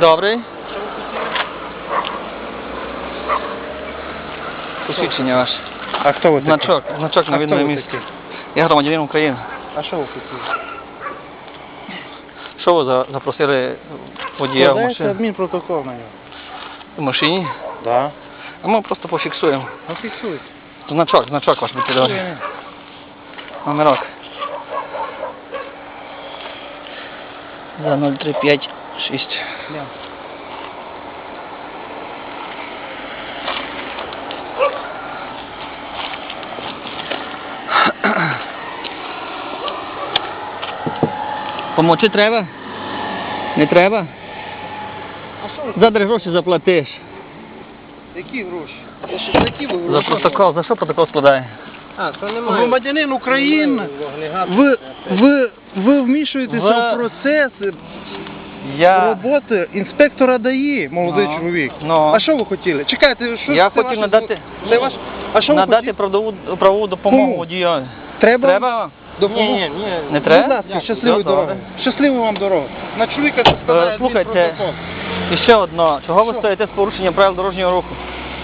Добрий. Посвідчення ваше. А хто ви такий? Значок, значок на хто видному місці. Я громадянин України. А що ви хотіли? Що ви за- запросили водія в Складається машину? адмінпротокол на нього. В машині? Да. А ми просто пофіксуємо. Ну фіксуйте. Значок, значок ваш добрі. Фіксуємо. Номерок. За 0356. Да. Помочи треба? Не треба? А що ви? За три гроші заплатиш. Які гроші? Я ще які ви За протокол. За що протокол складає? А, то немає. Громадянин України. Ви, ви, ви вмішуєтеся в процес Я, роботи інспектора ДАІ, молодий Ну, чоловік. ну. А що ви хотіли? Чекайте, що я це хотів ваше надати. Це ваш... А що ви надати хотіли? правову, правову допомогу Кому? водію. Треба? Треба? Допомогу? Не Будь треба? ласка, щасливої дороги. Щасливої вам дороги. На чоловіка це складає Е, слухайте. адмінпротокол. І ще одно. Чого ви Що? стоїте з порушенням правил дорожнього руху?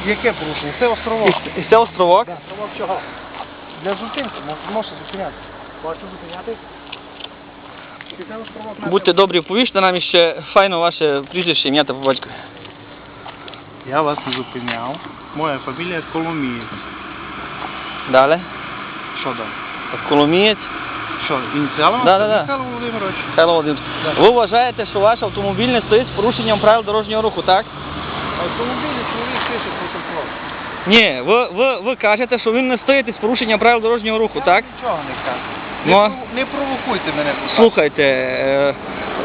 Яке порушення? Це островок. І, і це островок? Островок чого? Для зупинки. Мож- Можете зупиняти. Хочу зупиняти? Будьте добрі, повіжте нам ще файно ваше прізвище, ім'я та по батькові. Я вас не зупиняв. Моя фамілія Коломієць. Далі. Що далі? Коломієць. Що, ініціали? Да, да, да. Михайло Володимирович. Михайло Володимирович. Ви вважаєте, що ваш автомобіль не стоїть з порушенням правил дорожнього руху, так? Автомобілі чоловік пише протокол. Ні, ви, ви, ви кажете, що він не стоїть із порушенням правил дорожнього руху, так? Нічого не кажу. Ну, Не, провокуйте мене. будь ласка. Слухайте, е,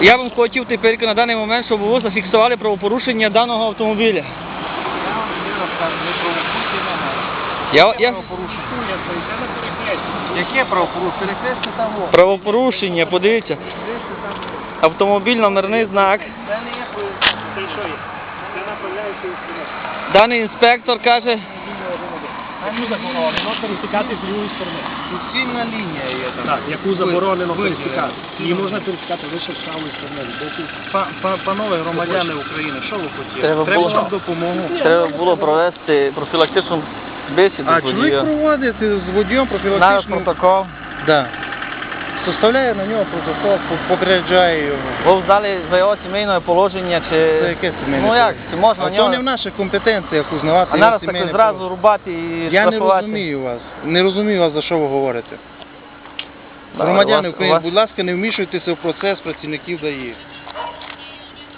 я вам хотів тепер на даний момент, щоб ви зафіксували правопорушення даного автомобіля. Я вам ще раз кажу, не провокуйте мене. Я, я... правопорушення? Стоїте на перехресті. Яке правопорушення? Перехресті там во. Правопорушення, подивіться. Автомобіль, номерний знак. Це не є Це що є? Це направляється у. Даний інспектор каже, Ну заборонено пересікати з лівої сторони. Суцільна лінія є там. Так, яку заборонено пересікати. Її можна пересікати лише з правої сторони. Панове громадяни України, що ви хотіли? Треба було- вам допомогу. треба було провести профілактичну бесіду А з чоловік водієм. проводити з водієм Навіть профілактичну... протокол. Да. Составляє на нього протокол, попереджає його. Ви вдали за його сімейне положення чи... Це яке сімейне Ну як, чи можна А нього... це не в наших компетенціях узнавати А його зараз так сімейне зразу положення. рубати і Я не штрафувати. розумію вас. Не розумію вас, за що ви говорите. Да, Громадяни у України, вас- будь ласка, не вмішуйтеся в процес працівників ДАІ.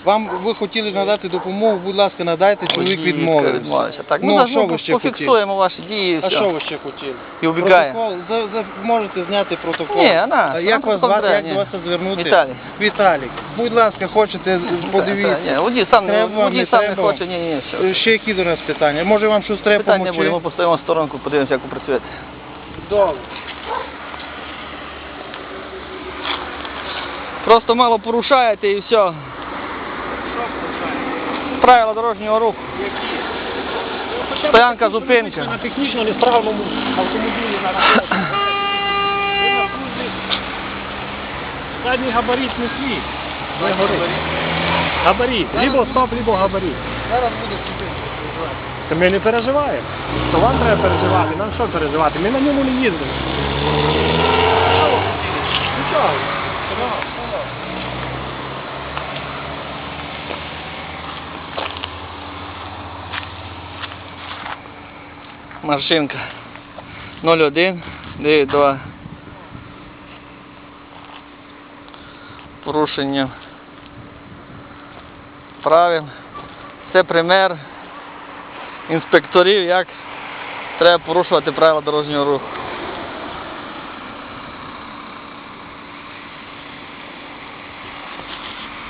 Вам ви хотіли надати допомогу, будь ласка, надайте, чоловік відмовився. Так, Ну, ну, а що ви ще хотіли? пофіксуємо ваші дії і А все. що ви ще хотіли? І убігає. Протокол, за, за, можете зняти протокол. Ні, Ана, А як вас звати, як до вас звернути? Віталій. Віталік. Будь ласка, хочете, подивіться. Ні, водій сам, не, Треба, водій не сам не треба. хоче, ні, ні, все. Е, Ще які до нас питання? Може вам щось треба Питань не буде, ми поставимо в сторонку, подивимося, як ви працюєте. Добре. Просто мало порушаєте і все. Правила дорожнього руху. Стоянка, зупинка. На технічно несправному автомобілі на. Задній габарит не свій. Габарит. Либо стоп, либо габарит. Зараз буде. Та ми не переживаємо. То вам треба переживати, нам що переживати? Ми на ньому не їздимо. Нічого. Машинка 01 92. Порушення правил. Це пример інспекторів, як треба порушувати правила дорожнього руху.